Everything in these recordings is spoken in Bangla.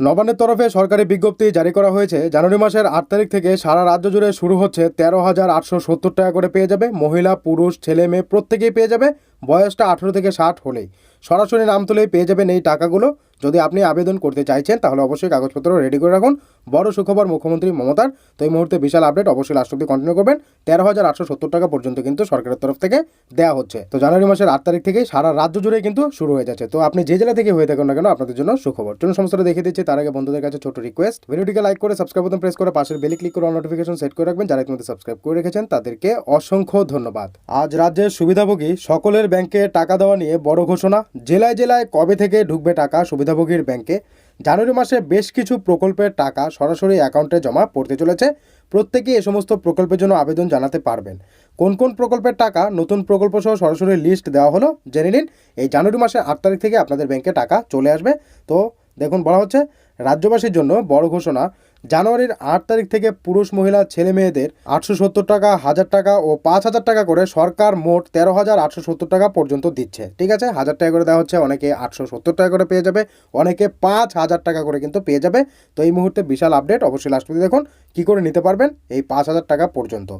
নবান্নের তরফে সরকারি বিজ্ঞপ্তি জারি করা হয়েছে, জানুয়ারি মাসের আট তারিখ থেকে সারা রাজ্য জুড়ে শুরু হচ্ছে তেরো হাজার আটশো সত্তর টাকা করে পেয়ে যাবে। মহিলা, পুরুষ, ছেলে, মেয়ে প্রত্যেকেই পেয়ে যাবে। বয়সটা আঠেরো থেকে ষাট হলেই। সরাসরি নাম তুলেই পেয়ে যাবেন এই টাকাগুলো। যদি আপনি আবেদন করতে চাইছেন, তাহলে অবশ্যই কাগজপত্র রেডি করে রাখুন। বড় সুখবর, মুখ্যমন্ত্রী মমতার। তো এই মুহূর্তে বিশাল আপডেট অবশ্যই লাস্ট অব্দি কন্টিনিউ করবেন। তেরো হাজার আটশো সত্তর টাকা পর্যন্ত কিন্তু সরকারের তরফ থেকে দেওয়া হচ্ছে। তো জানুয়ারি মাসের আট তারিখ থেকেই সারা রাজ্য জুড়ে কিন্তু শুরু হয়ে যাচ্ছে। তো আপনি যে জেলা থেকে হয়ে থাকুন না কেন, আপনাদের জন্য সুখবর। চলুন সমস্তটা দেখিয়ে দিচ্ছি। তার আগে বন্ধুদের কাছে ছোট রিকোয়েস্ট ভিডিওটিকে লাইক করে সাবস্ক্রাইব বোতাম প্রেস করে পাশের বেলি ক্লিক করে নোটিফিকেশন সেট করে রাখবেন। যারা ইতিমধ্যে সাবস্ক্রাইব করে রেখেছেন, তাদেরকে অসংখ্য ধন্যবাদ। আজ রাজ্যের সুবিধাভোগী সকলের ব্যাংকে টাকা দেওয়া নিয়ে বড় ঘোষণা। জেলায় জেলায় কবে থেকে ঢুকবে টাকা সুবিধাভোগীর ব্যাংকে? জানুয়ারি মাসে বেশ কিছু প্রকল্পের টাকা সরাসরি অ্যাকাউন্টে জমা পড়তে চলেছে। প্রত্যেকেই এ সমস্ত প্রকল্পের জন্য আবেদন জানাতে পারবেন। কোন কোন প্রকল্পের টাকা নতুন প্রকল্প সহ সরাসরি লিস্ট দেওয়া হলো জেনে নিন। এই জানুয়ারি মাসে আট তারিখ থেকে আপনাদের ব্যাংকে টাকা চলে আসবে। তো দেখুন বলা হচ্ছে, রাজ্যবাসীর জন্য বড় ঘোষণা জানুয়ারির আট তারিখ থেকে পুরুষ মহিলা ছেলে মেয়েদের আটশো সত্তর টাকা, হাজার টাকা ও পাঁচ হাজার টাকা করে সরকার মোট তেরো হাজার আটশো সত্তর টাকা পর্যন্ত দিচ্ছে। ঠিক আছে? হাজার টাকা করে দেওয়া হচ্ছে, অনেকে আটশো সত্তর টাকা করে পেয়ে যাবে, অনেকে পাঁচ হাজার টাকা করে কিন্তু পেয়ে যাবে। তো এই মুহূর্তে বিশাল আপডেট অবশ্যই লাস্ট অবধি দেখুন কী করে নিতে পারবেন এই পাঁচ হাজার টাকা পর্যন্ত।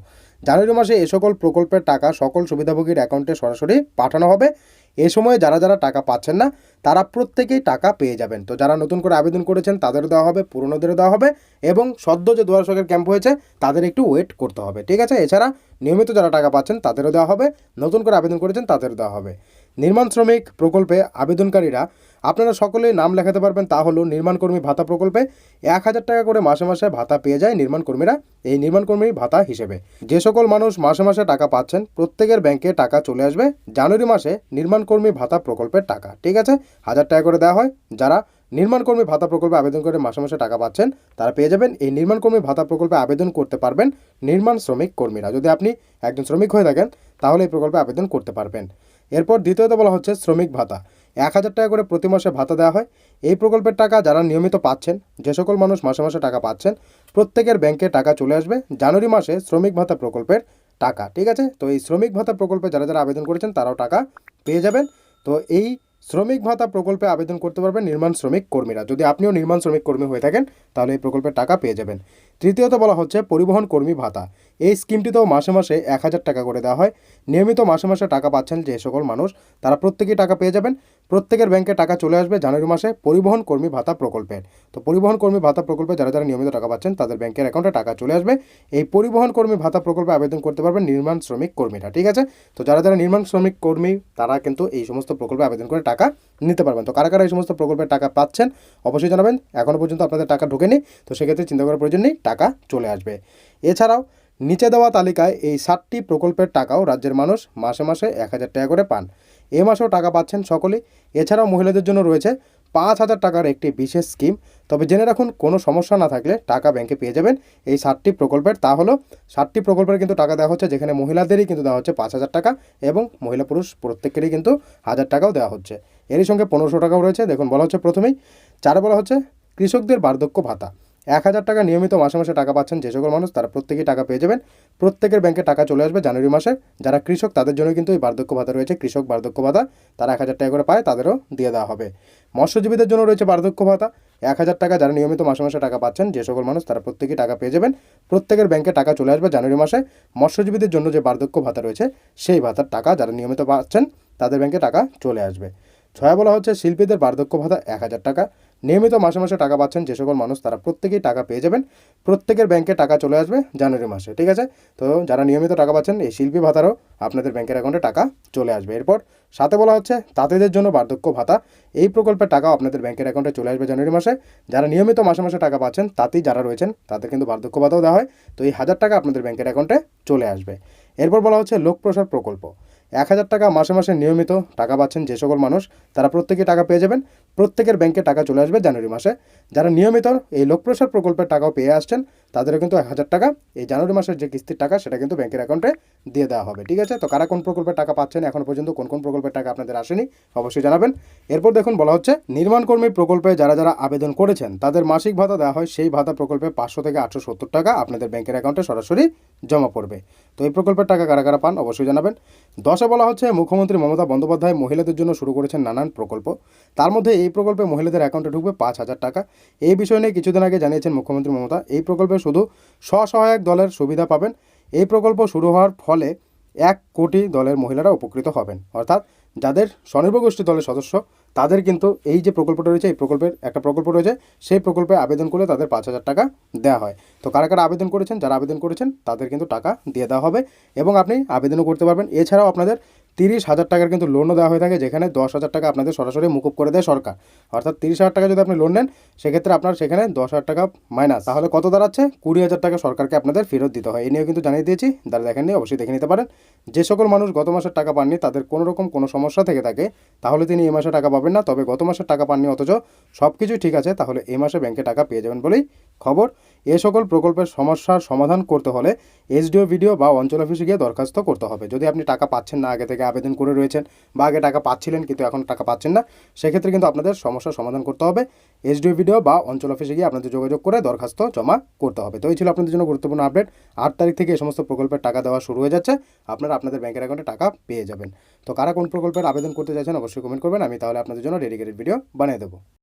জানুয়ারি মাসে এ সকল প্রকল্পের টাকা সকল সুবিধাভোগীর অ্যাকাউন্টে সরাসরি পাঠানো হবে। এ সময়ে যারা যারা টাকা পাচ্ছেন না, তারা প্রত্যেকেই টাকা পেয়ে যাবেন। তো যারা নতুন করে আবেদন করেছেন তাদের দেওয়া হবে, পুরনোদেরও দেওয়া হবে এবং সদ্য যে দুয়ার সরকার ক্যাম্প হয়েছে, তাদের একটু ওয়েট করতে হবে। ঠিক আছে? এছাড়া নিয়মিত যারা টাকা পাচ্ছেন, তাদেরও দেওয়া হবে, নতুন করে আবেদন করেছেন, তাদেরও দেওয়া হবে। নির্মাণ শ্রমিক প্রকল্পে আবেদনকারীরা, আপনারা সকলেই নাম লেখাতে পারবেন, তা হলো নির্মাণকর্মী ভাতা প্রকল্পে এক হাজার টাকা করে মাসে মাসে ভাতা পেয়ে যায় নির্মাণকর্মীরা, এই নির্মাণকর্মী ভাতা হিসেবে। যে সকল মানুষ মাসে মাসে টাকা পাচ্ছেন, প্রত্যেকের ব্যাংকে টাকা চলে আসবে জানুয়ারি মাসে নির্মাণকর্মী ভাতা প্রকল্পের টাকা, ঠিক আছে? হাজার টাকা করে দেওয়া হয়, যারা নির্মাণকর্মী ভাতা প্রকল্পে আবেদন করে মাসে মাসে টাকা পাচ্ছেন, তারা পেয়ে যাবেন, এই নির্মাণকর্মী ভাতা প্রকল্পে আবেদন করতে পারবেন নির্মাণ শ্রমিক কর্মীরা। যদি আপনি একজন শ্রমিক হয়ে থাকেন তাহলে এই প্রকল্পে আবেদন করতে পারবেন। এরপর দ্বিতীয়ত বলা হচ্ছে শ্রমিক ভাতা। এক হাজার টাকা করে প্রতি মাসে ভাতা দেওয়া হয়। এই প্রকল্পের টাকা যারা নিয়মিত পাচ্ছেন, যে সকল মানুষ মাসে মাসে টাকা পাচ্ছেন, প্রত্যেকের ব্যাংকে টাকা চলে আসবে জানুয়ারি মাসে শ্রমিক ভাতা প্রকল্পের টাকা, ঠিক আছে? তো এই শ্রমিক ভাতা প্রকল্পে যারা যারা আবেদন করেছেন তারাও টাকা পেয়ে যাবেন। তো এই শ্রমিক ভাতা প্রকল্পে আবেদন করতে পারবেন নির্মাণ শ্রমিক কর্মীরা। যদি আপনিও নির্মাণ শ্রমিক কর্মী হয়ে থাকেন, তাহলে এই প্রকল্পের টাকা পেয়ে যাবেন। তৃতীয়ত বলা হচ্ছে, পরিবহন কর্মী ভাতা। এই স্কিমটিতেও মাসে মাসে এক হাজার টাকা করে দেওয়া হয়। নিয়মিত মাসে মাসে টাকা পাচ্ছেন যে সকল মানুষ, তারা প্রত্যেকেই টাকা পেয়ে যাবেন। প্রত্যেকের ব্যাংকে টাকা চলে আসবে জানুয়ারি মাসে পরিবহন কর্মী ভাতা প্রকল্পের তো পরিবহন কর্মী ভাতা প্রকল্পে যারা যারা নিয়মিত টাকা পাচ্ছেন, তাদের ব্যাংকের অ্যাকাউন্টে টাকা চলে আসবে। এই পরিবহন কর্মী ভাতা প্রকল্পে আবেদন করতে পারবেন নির্মাণ শ্রমিক কর্মীরা, ঠিক আছে? তো যারা যারা নির্মাণ শ্রমিক কর্মী, তারা কিন্তু এই সমস্ত প্রকল্পে আবেদন করে টাকা নিতে পারবেন। তো কারা কারা এই সমস্ত প্রকল্পের টাকা পাচ্ছেন, অবশ্যই জানাবেন। এখনও পর্যন্ত আপনাদের টাকা ঢোকেনি, তো সেক্ষেত্রে চিন্তা করার প্রয়োজন নেই, টাকা চলে আসবে। এছাড়াও নিচে দেওয়া তালিকায় এই ষাটটি প্রকল্পের টাকাও রাজ্যের মানুষ মাসে মাসে এক হাজার টাকা করে পান। এ মাসেও টাকা পাচ্ছেন সকলেই। এছাড়াও মহিলাদের জন্য রয়েছে পাঁচ হাজার টাকার একটি বিশেষ স্কিম তবে জেনে রাখুন, কোনো সমস্যা না থাকলে টাকা ব্যাংকে পেয়ে যাবেন। এই ষাটটি প্রকল্পের তা হলো ষাটটি প্রকল্পের কিন্তু টাকা দেওয়া হচ্ছে, যেখানে মহিলাদেরই কিন্তু দেওয়া হচ্ছে পাঁচ হাজার টাকা এবং মহিলা পুরুষ প্রত্যেকেরই কিন্তু হাজার টাকাও দেওয়া হচ্ছে। এরই সঙ্গে পনেরোশো টাকাও রয়েছে। দেখুন, বলা হচ্ছে প্রথমেই। চারে বলা হচ্ছে, কৃষকদের বার্ধক্য ভাতা। এক হাজার টাকা নিয়মিত মাসে মাসে টাকা পাচ্ছেন যে সকল মানুষ, তারা প্রত্যেকেই টাকা পেয়ে যাবেন। প্রত্যেকের ব্যাংকে টাকা চলে আসবে জানুয়ারি মাসে। যারা কৃষক, তাদের জন্য কিন্তু এই বার্ধক্য ভাতা রয়েছে। কৃষক বার্ধক্য ভাতা তারা এক হাজার টাকা করে পায়, তাদেরও দিয়ে দেওয়া হবে। মৎস্যজীবীদের জন্য রয়েছে বার্ধক্য ভাতা। এক হাজার টাকা যারা নিয়মিত মাসে মাসে টাকা পাচ্ছেন, যে সকল মানুষ, তারা প্রত্যেকেই টাকা পেয়ে যাবেন। প্রত্যেকের ব্যাংকে টাকা চলে আসবে জানুয়ারি মাসে। মৎস্যজীবীদের জন্য যে বার্ধক্য ভাতা রয়েছে, সেই ভাতার টাকা যারা নিয়মিত পাচ্ছেন, তাদের ব্যাংকে টাকা চলে আসবে। ছয় বলা হচ্ছে শিল্পীদের বার্ধক্য ভাতা এক হাজার টাকা। নিয়মিত মাসে মাসে টাকা পাচ্ছেন যে সকল মানুষ তারা প্রত্যেকেই টাকা পেয়ে যাবেন। প্রত্যেকের ব্যাংকে টাকা চলে আসবে জানুয়ারি মাসে, ঠিক আছে? তো যারা নিয়মিত টাকা পাচ্ছেন, এই শিল্পী ভাতারও আপনাদের ব্যাংকের অ্যাকাউন্টে টাকা চলে আসবে। এরপর সাথে বলা হচ্ছে তাঁতিদের জন্য বার্ধক্য ভাতা। এই প্রকল্পের টাকাও আপনাদের ব্যাংকের অ্যাকাউন্টে চলে আসবে জানুয়ারি মাসে। যারা নিয়মিত মাসে মাসে টাকা পাচ্ছেন, তাঁতি যারা রয়েছেন, তাদের কিন্তু বার্ধক্য ভাতাও দেওয়া হয়। তো এই হাজার টাকা আপনাদের ব্যাংকের অ্যাকাউন্টে চলে আসবে। এরপর বলা হচ্ছে লোক প্রসার প্রকল্প। এক হাজার টাকা মাসে মাসে নিয়মিত টাকা পাচ্ছেন যে সকল মানুষ, তারা প্রত্যেকে টাকা পেয়ে যাবেন। প্রত্যেকের ব্যাংকে টাকা চলে আসবে জানুয়ারি মাসে। যারা নিয়মিত এই লোকপ্রসার প্রকল্পের টাকাও পেয়ে আসছেন, তাদেরও কিন্তু এক হাজার টাকা এই জানুয়ারি মাসের যে কিস্তির টাকা, সেটা কিন্তু ব্যাংকের অ্যাকাউন্টে দিয়ে দেওয়া হবে। ঠিক আছে? তো কারা কোন প্রকল্পের টাকা পাচ্ছেন, এখন পর্যন্ত কোন কোন প্রকল্পের টাকা আপনাদের আসেনি, অবশ্যই জানাবেন। এরপর দেখুন, বলা হচ্ছে নির্মাণ কর্মী প্রকল্পে যারা যারা আবেদন করেছেন, তাদের মাসিক ভাতা দেওয়া হয়, সেই ভাতা প্রকল্পে পাঁচশো থেকে আটশো সত্তর টাকা আপনাদের ব্যাংকের অ্যাকাউন্টে সরাসরি জমা পড়বে। তো এই প্রকল্পের টাকা কারা কারা পান, অবশ্যই জানাবেন। দশ পাশে বলা হচ্ছে, মুখ্যমন্ত্রী মমতা বন্দ্যোপাধ্যায় মহিলাদের জন্য শুরু করেছেন নানান প্রকল্প। তার মধ্যে এই প্রকল্পে মহিলাদের অ্যাকাউন্টে ঢুকবে পাঁচ হাজার টাকা। এই বিষয় নিয়ে কিছুদিন আগে জানিয়েছেন মুখ্যমন্ত্রী মমতা, এই প্রকল্পে শুধু স্বসহায়ক দলের সুবিধা পাবেন। এই প্রকল্প শুরু হওয়ার ফলে এক কোটি দলের মহিলারা উপকৃত হবেন। অর্থাৎ যাদের স্বনির্ভর গোষ্ঠী দলের সদস্য, তাদের কিন্তু এই যে প্রকল্পটা রয়েছে, এই প্রকল্পের একটা প্রকল্প রয়েছে, সেই প্রকল্পে আবেদন করলে তাদের পাঁচ হাজার টাকা দেওয়া হয়। তো কারা কারা আবেদন করেছেন, যারা আবেদন করেছেন, তাদের কিন্তু টাকা দিয়ে দেওয়া হবে এবং আপনি আবেদনও করতে পারবেন। এছাড়াও আপনাদের তিরিশ হাজার টাকার কিন্তু লোনও দেওয়া হয়ে থাকে, যেখানে দশ হাজার টাকা আপনাদের সরাসরি মুকুব করে দেয় সরকার। অর্থাৎ তিরিশ হাজার টাকা যদি আপনি লোন নেন, সেক্ষেত্রে আপনার সেখানে দশ হাজার টাকা মাইনাস তাহলে কত দাঁড়াচ্ছে? কুড়ি হাজার টাকা সরকারকে আপনাদের ফেরত দিতে হয়। এই নিয়েও কিন্তু জানিয়ে দিয়েছি। যারা দেখেননি অবশ্যই দেখে নিতে পারেন। যে সকল মানুষ গত মাসের টাকা পাননি, তাদের কোনো রকম কোনো সমস্যা থেকে থাকে, তাহলে তিনি এই মাসে টাকা পাবেন না। তবে গত মাসের টাকা পাননি, অথচ সব কিছুই ঠিক আছে, তাহলে এই মাসে ব্যাংকে টাকা পেয়ে যাবেন বলেই খবর। এ সকল প্রকল্পের সমস্যার সমাধান করতে হলে এসডিও ভিডিও বা অঞ্চল অফিসে গিয়ে দরখাস্ত করতে হবে। যদি আপনি টাকা পাচ্ছেন না আগে থেকে আবেদন করে রয়েছেন বা আগে টাকা পাচ্ছিলেন কিন্তু এখন টাকা পাচ্ছেন না, সেক্ষেত্রে কিন্তু আপনাদের সমস্যার সমাধান করতে হবে। এসডিও ভিডিও বা অঞ্চল অফিসে গিয়ে আপনাদের যোগাযোগ করে দরখাস্ত জমা করতে হবে। তো এই ছিল আপনাদের জন্য গুরুত্বপূর্ণ আপডেট আট তারিখ থেকে এই সমস্ত প্রকল্পের টাকা দেওয়া শুরু হয়ে যাচ্ছে। আপনারা আপনাদের ব্যাংকের অ্যাকাউন্টে টাকা পেয়ে যাবেন। তো কারা কোন প্রকল্পের আবেদন করতে চাইছেন অবশ্যই কমেন্ট করবেন। আমি তাহলে আপনাদের জন্য ডেডিকেটেড ভিডিও বানিয়ে দেবো।